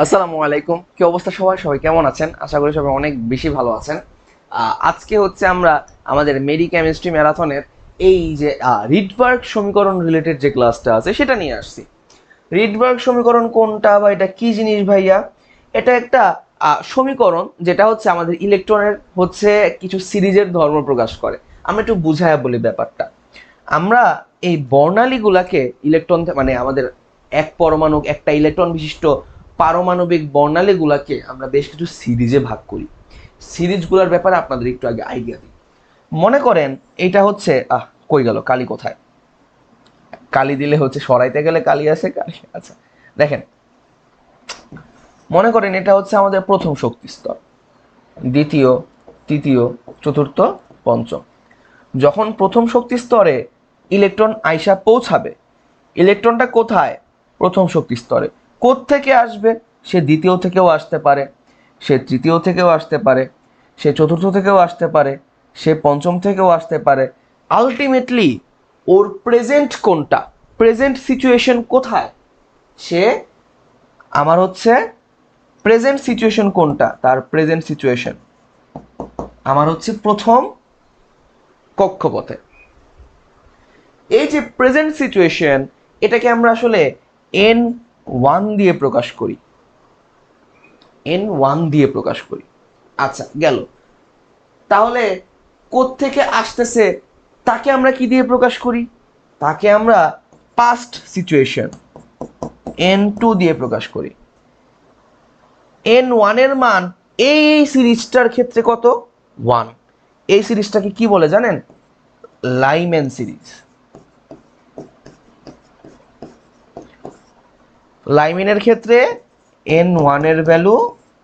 আসসালামু আলাইকুম। কি অবস্থা সবাই? সবাই কেমন আছেন? আশা করি সবাই অনেক বেশি ভালো আছেন। আজকে হচ্ছে আমরা আমাদের মেডি কেমিস্ট্রি ম্যারাথনের এই যে রিডবার্গ সমীকরণ রিলেটেড যে ক্লাসটা আছে, সেটা নিয়ে আসছি। রিডবার্গ সমীকরণ কোনটা বা এটা কি জিনিস ভাইয়া? এটা একটা সমীকরণ যেটা হচ্ছে আমাদের ইলেকট্রনের হচ্ছে কিছু সিরিজের ধর্ম প্রকাশ করে। আমরা একটু বুঝায় বলি ব্যাপারটা। আমরা এই বর্ণালীগুলাকে ইলেকট্রন মানে আমাদের এক পরমাণু একটা ইলেকট্রন বিশিষ্ট পারমাণবিক বর্ণালীগুলাকে আমরা বেশ কিছু সিরিজে ভাগ করি। সিরিজগুলোর ব্যাপারে আপনাদের একটু আগে আইডিয়া দিই। মনে করেন এটা হচ্ছে, আহ, কই গেল? কালি কোথায়? কালি দিলে হচ্ছে সরাইতে গেলে কালি আছে, কালি আচ্ছা দেখেন, মনে করেন এটা হচ্ছে আমাদের প্রথম শক্তি স্তর। দ্বিতীয়, তৃতীয়, চতুর্থ, পঞ্চম। যখন প্রথম শক্তি স্তরে ইলেকট্রন আইসা পৌঁছাবে, ইলেকট্রনটা কোথায়? প্রথম শক্তি স্তরে। থেকে আসবে? সে দ্বিতীয় থেকেও আসতে পারে। সে তৃতীয় থেকেও আসতে পারে। সে চতুর্থ থেকেও আসতে পারে। সে পঞ্চম থেকেও আসতে পারে। আলটিমেটলি ওর প্রেজেন্ট কোনটা? প্রেজেন্ট সিচুয়েশন কোথায়? সে আমার হচ্ছে প্রেজেন্ট সিচুয়েশন কোনটা? তার প্রেজেন্ট সিচুয়েশন আমার হচ্ছে প্রথম কক্ষপথে। এই যে প্রেজেন্ট সিচুয়েশন এটাকে আমরা আসলে এন ওয়ান দিয়ে প্রকাশ করি। এন ওয়ান দিয়ে প্রকাশ করি। আচ্ছা গেল। তাহলে থেকে আসতেছে? তাকে আমরা কি দিয়ে প্রকাশ করি? তাকে আমরা পাস্ট সিচুয়েশন এন টু দিয়ে প্রকাশ করি। এন ওয়ানের মান এই সিরিজটার ক্ষেত্রে কত? ওয়ান এই সিরিজটাকে কি বলে জানেন? লাইম্যান সিরিজ লাইমিনের ক্ষেত্রে এন ওয়ানের ভ্যালু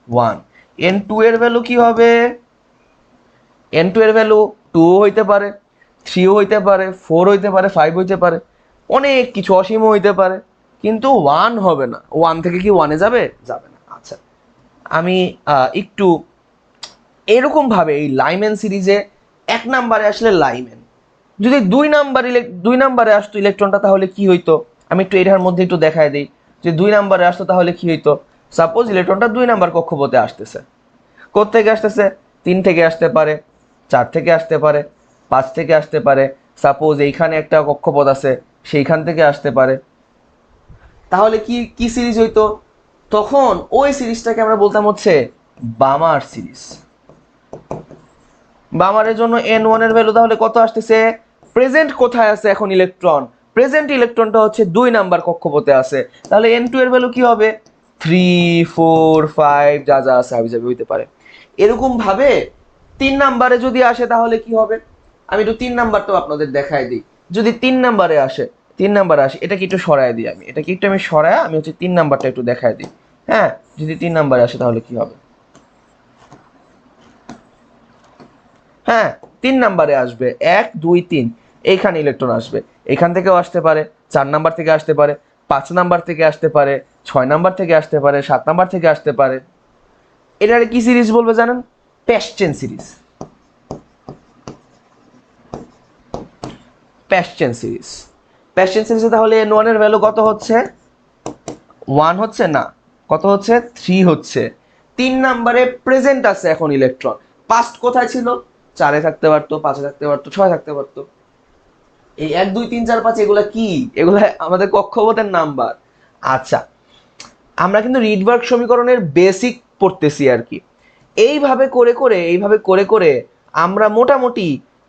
ওয়ান এন টু এর ভ্যালু কি হবে? এন টু এর ভ্যালু টু হইতে পারে থ্রিও হইতে পারে ফোর হইতে পারে ফাইভ হইতে পারে, অনেক কিছু অসীমও হইতে পারে, কিন্তু ওয়ান হবে না। ওয়ান থেকে কি ওয়ানে যাবে? যাবে না। আচ্ছা আমি একটু এরকমভাবে এই লাইম্যান সিরিজে এক নাম্বারে আসলে লাইম্যান যদি দুই নাম্বার দুই নাম্বারে আসতো ইলেকট্রনটা তাহলে কি হইতো? আমি একটু এটার মধ্যে একটু দেখায় দিই। যে দুই নাম্বারে আসতো তাহলে কি হইতো? সাপোজ ইলেকট্রনটা দুই নাম্বার কক্ষপথে আসতেছে। থেকে আসতেছে? তিন থেকে আসতে পারে, চার থেকে আসতে পারে, পাঁচ থেকে আসতে পারে। সাপোজ এইখানে একটা কক্ষপথ আছে, সেইখান থেকে আসতে পারে। তাহলে কি কি সিরিজ হইতো? তখন ওই সিরিজটাকে আমরা বলতাম হচ্ছে বামার সিরিজ। বামারের জন্য এন ওয়ানের ভ্যালু তাহলে কত আসতেছে? প্রেজেন্ট কোথায় আছে এখন ইলেকট্রন প্রেজেন্ট ইলেকট্রনটা হচ্ছে দুই নাম্বার কক্ষপথে আছে। তাহলে এন টু এর ভ্যালু কি হবে? থ্রি ফোর ফাইভ যা যা আছে হাবি যাবি হইতে পারে। এরকম ভাবে তিন নাম্বারে যদি আসে তাহলে কি হবে? আমি একটু তিন নাম্বারটাও আপনাদের দেখাই দিই। যদি তিন নাম্বারে আসে, তিন নাম্বারে আসে এটা কি একটু সরায় দিই আমি। এটা কি একটু আমি সরায় আমি হচ্ছে তিন নাম্বারটা একটু দেখাই দিই। হ্যাঁ? যদি তিন নাম্বারে আসে তাহলে কি হবে? হ্যাঁ? তিন নাম্বারে আসবে। এক, দুই, তিন। এইখানে ইলেকট্রন আসবে। এখান থেকেও আসতে পারে, চার নাম্বার থেকে আসতে পারে, পাঁচ নাম্বার থেকে আসতে পারে, ছয় নাম্বার থেকে আসতে পারে, সাত নাম্বার থেকে আসতে পারে। এটার কি সিরিজ বলবে জানেন? প্যাশ্চেন সিরিজ প্যাশ্চেন সিরিজ প্যাশ্চেন সিরিজে তাহলে এন ওয়ানের ভ্যালু কত হচ্ছে? ওয়ান হচ্ছে না। কত হচ্ছে? থ্রি হচ্ছে। তিন নাম্বারে প্রেজেন্ট আছে এখন ইলেকট্রন পাস্ট কোথায় ছিল? চারে থাকতে পারতো, পাঁচে থাকতে পারতো, ছয় থাকতে পারতো। এই এক, দুই, তিন, চার, পাঁচ, এগুলা কি? এগুলা আমাদের কক্ষপথের নাম্বার। আচ্ছা আমরা কিন্তু রিডবার্গ সমীকরণের বেসিক পড়তেছি আর কি। এইভাবে করে করে, এইভাবে করে করে আমরা মোটামুটি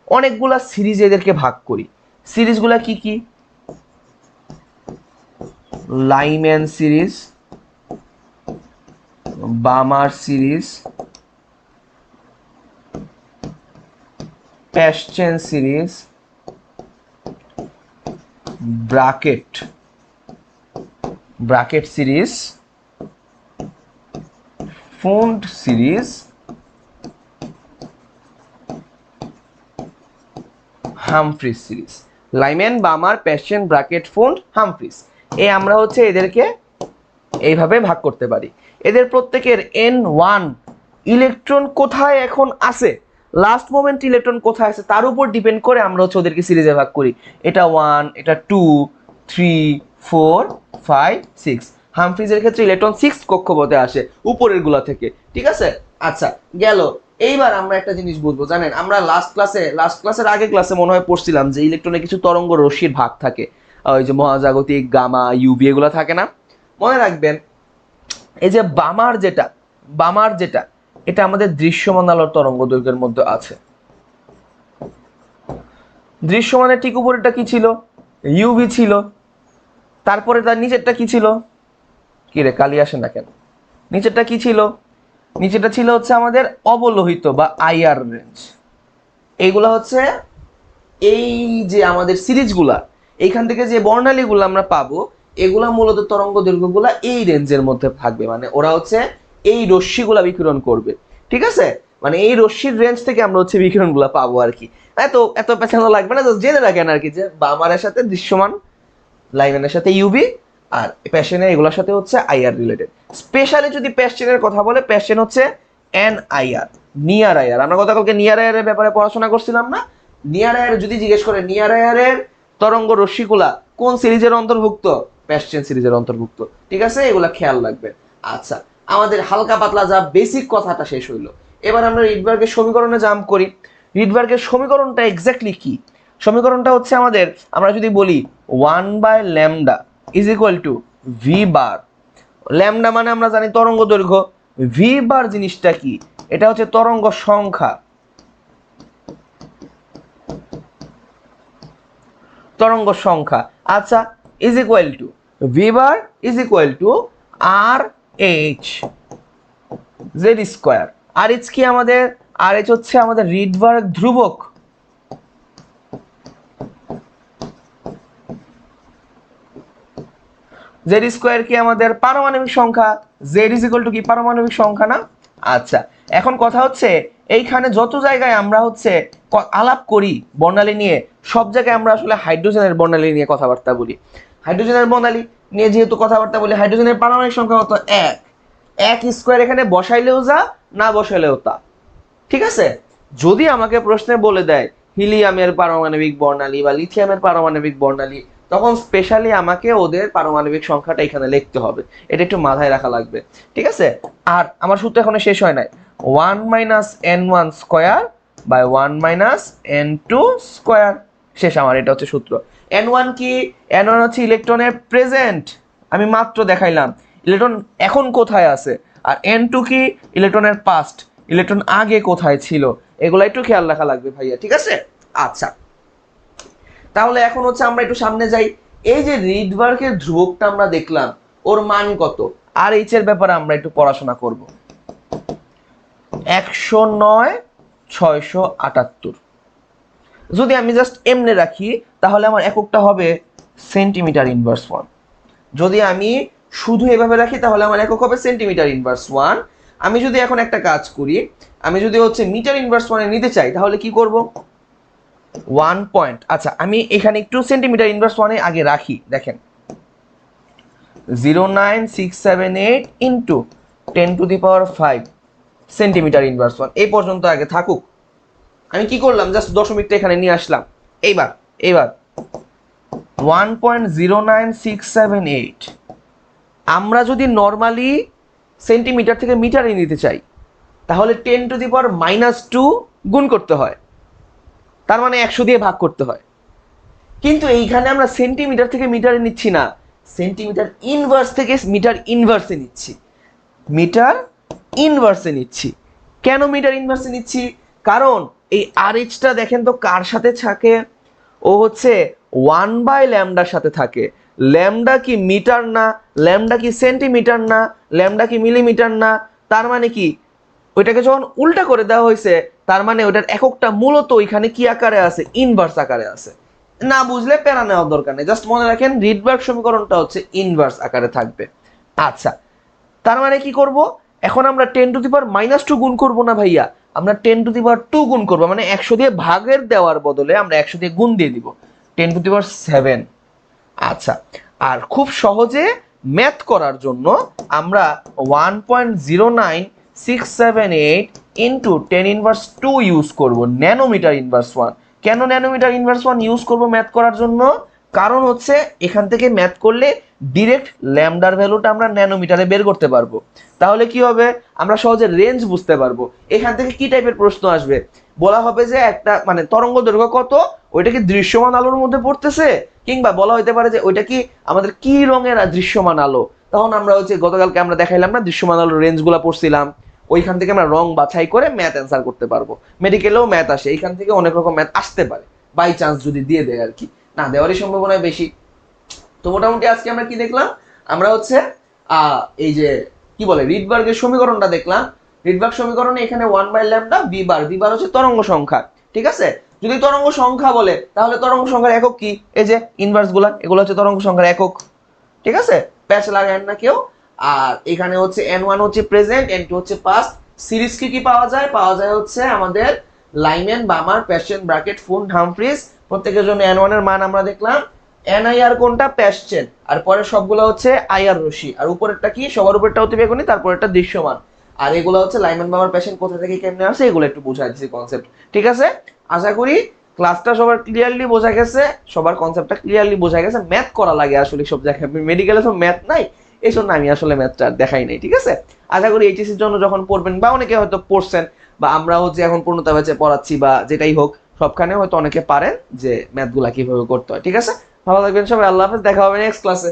অনেকগুলা সিরিজ এদেরকে ভাগ করি। সিরিজগুলা কি কি? Lyman series Balmer series Paschen series Brackett Brackett series, Pfund series, Humphreys series. Lyman, Balmer Paschen Brackett Pfund, Humphreys. এই আমরা হচ্ছে এদেরকে এইভাবে ভাগ করতে পারি। এদের প্রত্যেকের এন ওয়ান ইলেকট্রন কোথায় এখন আছে? লাস্ট মোমেন্ট ইলেকট্রন কোথায় আছে, তার উপর ডিপেন্ড করে আমরা হচ্ছে ওদেরকে সিরিজে ভাগ করি। এটা ওয়ান এটা two three four five six হামফ্রিজের ক্ষেত্রে ইলেকট্রন সিক্স কক্ষপথে আসে, উপরেরগুলা থেকে। ঠিক আছে? আচ্ছা গেল। এইবার আমরা একটা জিনিস বুঝব, জানেন? আমরা লাস্ট ক্লাসে লাস্ট ক্লাসের আগে ক্লাসে মনে হয় পড়ছিলাম যে ইলেকট্রনে কিছু তরঙ্গ রশ্মির ভাগ থাকে। ওই যে মহাজাগতিক, গামা ইউবি এগুলো থাকে না? মনে রাখবেন, এই যে বামার যেটা বামার যেটা এটা আমাদের দৃশ্যমান আলোর তরঙ্গ দৈর্ঘ্যের মধ্যে আছে। দৃশ্যমানের ঠিক উপরেটা কি ছিল? ইউভি ছিল। তারপরে তার নিচেরটা কি ছিল? কি রে, কালি আসে না কেন? নিচেরটা কি ছিল? নিচেটা ছিল হচ্ছে আমাদের অবলোহিত বা আইআর রেঞ্জ এইগুলা হচ্ছে এই যে আমাদের সিরিজগুলা, এইখান থেকে যে বর্ণালীগুলো আমরা পাবো, এগুলা মূলত তরঙ্গ দৈর্ঘ্যগুলা এই রেঞ্জের মধ্যে থাকবে। মানে ওরা হচ্ছে এই রশ্মিগুলা বিকিরণ করবে। ঠিক আছে? মানে এই রশ্মির রেঞ্জ থেকে আমরা হচ্ছে বিকিরণগুলা পাবো আর কি এত এত পেছানো লাগবে না জেনে রাখেন আর কি যে বামারের সাথে দৃশ্যমান লাইভেনের সাথে ইউবি আর প্যাশনে এগুলোর সাথে হচ্ছে আইআর রিলেটেড স্পেশালি যদি প্যাশনের কথা বলে প্যাশন হচ্ছে এন আইআর নিয়ার আইআর আমরা গতকালকে নিয়ার আইআর এর ব্যাপারে পড়াশোনা করছিলাম না? নিয়ার আইআর যদি জিজ্ঞেস করে নিয়ার আইআর এর তরঙ্গ রশ্মিগুলা কোন সিরিজের অন্তর্ভুক্ত? প্যাশন সিরিজের অন্তর্ভুক্ত। ঠিক আছে? এগুলা খেয়াল রাখবে আচ্ছা আমাদের হালকা পাতলা যা বেসিক কথাটা শেষ হইল। এবার আমরা রিডবার্গের সমীকরণে জাম্প করি। রিডবার্গের সমীকরণটা এক্স্যাক্টলি কি? সমীকরণটা হচ্ছে আমাদের, আমরা যদি বলি one by lambda is equal to V bar lambda মানে আমরা জানি তরঙ্গ দৈর্ঘ্য। ভি বার জিনিসটা কি? এটা হচ্ছে তরঙ্গ সংখ্যা। তরঙ্গ সংখ্যা। আচ্ছা is equal to V bar is equal to R H Z square R H কি আমাদের? আর এইচ হচ্ছে আমাদের রিডবার্গ ধ্রুবক। জেড স্কোয়ার কি আমাদের পারমাণবিক সংখ্যা? জেড ইজ ইকুয়াল টু কি পারমাণবিক সংখ্যা না? আচ্ছা এখন কথা হচ্ছে এইখানে যত জায়গায় আমরা হচ্ছে আলাপ করি বর্ণালী নিয়ে, সব জায়গায় আমরা আসলে হাইড্রোজেনের বর্ণালী নিয়ে কথাবার্তা বলি। হাইড্রোজেনের বর্ণালী নিয়ে যেহেতু কথাবার্তা বলি হাইড্রোজেনের পারমাণবিক সংখ্যা কত? এক। এক স্কোয়ার এখানে বসাইলেও যা, না বসাইলেও তা। ঠিক আছে? যদি আমাকে প্রশ্নে বলে দেয় হিলিয়ামের পারমাণবিক বর্ণালী বা লিথিয়ামের পারমাণবিক বর্ণালী, তখন স্পেশালি আমাকে ওদের পারমাণবিক সংখ্যাটা এখানে লিখতে হবে। এটা একটু মাথায় রাখা লাগবে। ঠিক আছে? আর আমার সূত্র এখনও শেষ হয় নাই। One minus N one square by one minus N two square শেষ আমার, এটা হচ্ছে সূত্র। এন ওয়ান কি? এন ওয়ান হচ্ছে ইলেকট্রনের প্রেজেন্ট আমি মাত্র দেখাইলাম, ইলেকট্রন এখন কোথায় আছে? আর এন টু কি? ইলেকট্রনের পাস্ট ইলেকট্রন আগে কোথায় ছিল? এগুলো একটু খেয়াল রাখা লাগবে ভাইয়া, ঠিক আছে? আচ্ছা। তাহলে এখন হচ্ছে আমরা একটু সামনে যাই। এই যে রিডবার্গের ধ্রুবকটা আমরা দেখলাম, ওর মান কত? আর এইচ এর ব্যাপারে আমরা একটু পড়াশোনা করব। একশো নয়, ছয়শো আটাত্তর। যদি আমি জাস্ট এমনে রাখি, তাহলে আমার এককটা হবে সেন্টিমিটার ইনভার্স ওয়ান যদি আমি শুধু এভাবে রাখি, তাহলে আমার একক হবে সেন্টিমিটার ইনভার্স ওয়ান আমি যদি এখন একটা কাজ করি, আমি যদি হচ্ছে মিটার ইনভার্স ওয়ানে নিতে চাই, তাহলে কি করব? ওয়ান পয়েন্ট আচ্ছা আমি এখানে একটু সেন্টিমিটার ইনভার্স ওয়ানে আগে রাখি, দেখেন। Zero nine six seven eight into ten to the power five centimetre inverse one এই পর্যন্ত আগে থাকুক। আমি কি করলাম? জাস্ট দশমিকটা এখানে নিয়ে আসলাম। এইবার এইবার। One point zero nine six seven eight আমরা যদি নর্মালি সেন্টিমিটার থেকে মিটারে নিতে চাই, তাহলে ten to the power minus two গুণ করতে হয়। তার মানে একশো দিয়ে ভাগ করতে হয়। কিন্তু এইখানে আমরা সেন্টিমিটার থেকে মিটারে নিচ্ছি না। সেন্টিমিটার ইনভার্স থেকে মিটার ইনভার্সে নিচ্ছি। মিটার ইনভার্সে নিচ্ছি। কেন মিটার ইনভার্সে নিচ্ছি? কারণ এই আর এইচটা দেখেন তো কার সাথে থাকে? ও হচ্ছে ওয়ান বাই ল্যামডার সাথে থাকে। ল্যামডা কি মিটার না? ল্যামডা কি সেন্টিমিটার না? ল্যামডা কি মিলিমিটার না? তার মানে কি? ওইটাকে যখন উল্টা করে দেওয়া হয়েছে, তার মানে ওটার এককটা মূলত ওইখানে কি আকারে আছে? ইনভার্স আকারে আছে। না বুঝলে প্যারা নেওয়ার দরকার নেই। জাস্ট মনে রাখেন রিডবার্গ সমীকরণটা হচ্ছে ইনভার্স আকারে থাকবে। আচ্ছা তার মানে কি করব? এখন আমরা ten to the power minus two গুণ করব না ভাইয়া। আমরা ten to the power two গুণ করব মানে একশো দিয়ে ভাগের দেওয়ার বদলে আমরা একশো দিয়ে গুণ দিয়ে দিব। Ten to the power seven আচ্ছা আর খুব সহজে ম্যাথ করার জন্য আমরা one point zero nine six seven eight into ten inverse two use করব ন্যানোমিটার ইনভার্স ওয়ান কেন ন্যানোমিটার ইনভার্স ওয়ান ইউজ করব ম্যাথ করার জন্য? কারণ হচ্ছে এখান থেকে ম্যাথ করলে ডিরেক্ট ল্যামডার ভ্যালুটা আমরা ন্যানোমিটারে বের করতে পারব। তাহলে কি হবে? আমরা সহজে রেঞ্জ বুঝতে পারব। এখান থেকে কি টাইপের প্রশ্ন আসবে? বলা হবে যে একটা মানে তরঙ্গ দৈর্ঘ্য কত? ওইটা কি দৃশ্যমান আলোর মধ্যে পড়তেছে? কিংবা বলা হইতে পারে যে ওইটা কি আমাদের কি রঙের দৃশ্যমান আলো? তখন আমরা হচ্ছে গতকালকে আমরা দেখাইলাম না, দৃশ্যমান আলোর রেঞ্জগুলো পড়ছিলাম। ওইখান থেকে আমরা রং বাছাই করে ম্যাথ অ্যান্সার করতে পারব। মেডিকেলেও ম্যাথ আসে। এইখান থেকে অনেক রকম ম্যাথ আসতে পারে। বাই চান্স যদি দিয়ে দেয় আর কি। না দেওয়ারই সম্ভাবনা বেশি। তো মোটামুটি আজকে আমরা কি দেখলাম? আমরা হচ্ছে এই যে, কি বলে, রিডবার্গের সমীকরণটা দেখলাম। রিডবার্গ সমীকরণে এখানে one by lambda B bar B bar হচ্ছে তরঙ্গ সংখ্যা, ঠিক আছে? যদি তরঙ্গ সংখ্যা বলে, তাহলে তরঙ্গ সংখ্যার একক কি? এই যে ইনভার্সগুলা, এগুলো হচ্ছে তরঙ্গ সংখ্যার একক, ঠিক আছে? প্যাচ লাগায় না কেউ। আর এখানে হচ্ছে এন ওয়ান হচ্ছে প্রেজেন্ট এন টু হচ্ছে পাস্ট সিরিজ কি কি পাওয়া যায়? পাওয়া যায় হচ্ছে আমাদের Lyman Balmer Paschen Brackett Pfund Humphreys প্রত্যেকের জন্য এন ওয়ানের মান আমরা দেখলাম। এন আই আর কোনটা প্যাশচেন আর পরে সবগুলো হচ্ছে আই আর রশি আর উপরেরটা কি? সবার উপরটা অতি বেগুনি, তারপরেরটা দৃশ্যমান। আর এগুলো হচ্ছে লাইমেন বাবার প্যাশন কোথা থেকে কেমনে আসে, এগুলো একটু বুঝাই দিচ্ছি কনসেপ্ট ঠিক আছে? আশা করি ক্লাসটা সবার ক্লিয়ারলি বোঝা গেছে, সবার কনসেপ্টটা ক্লিয়ারলি বোঝা গেছে। ম্যাথ করা লাগে আসলে সব জায়গায়। মেডিকেলে তো ম্যাথ নাই এই জন্য আমি আসলে ম্যাথটা দেখাই নাই, ঠিক আছে? আশা করি এইচএসির জন্য যখন পড়বেন, বা অনেকে হয়তো পড়ছেন, বা আমরা হচ্ছে এখন পূর্ণতা ব্যাচে পড়াচ্ছি বা যেটাই হোক, সবখানে হয়তো অনেকে পারেন যে ম্যাথগুলা কীভাবে করতে হয়, ঠিক আছে? ভালো থাকবেন সবাই আল্লাহ হাফেজ দেখা হবে নেক্সট ক্লাসে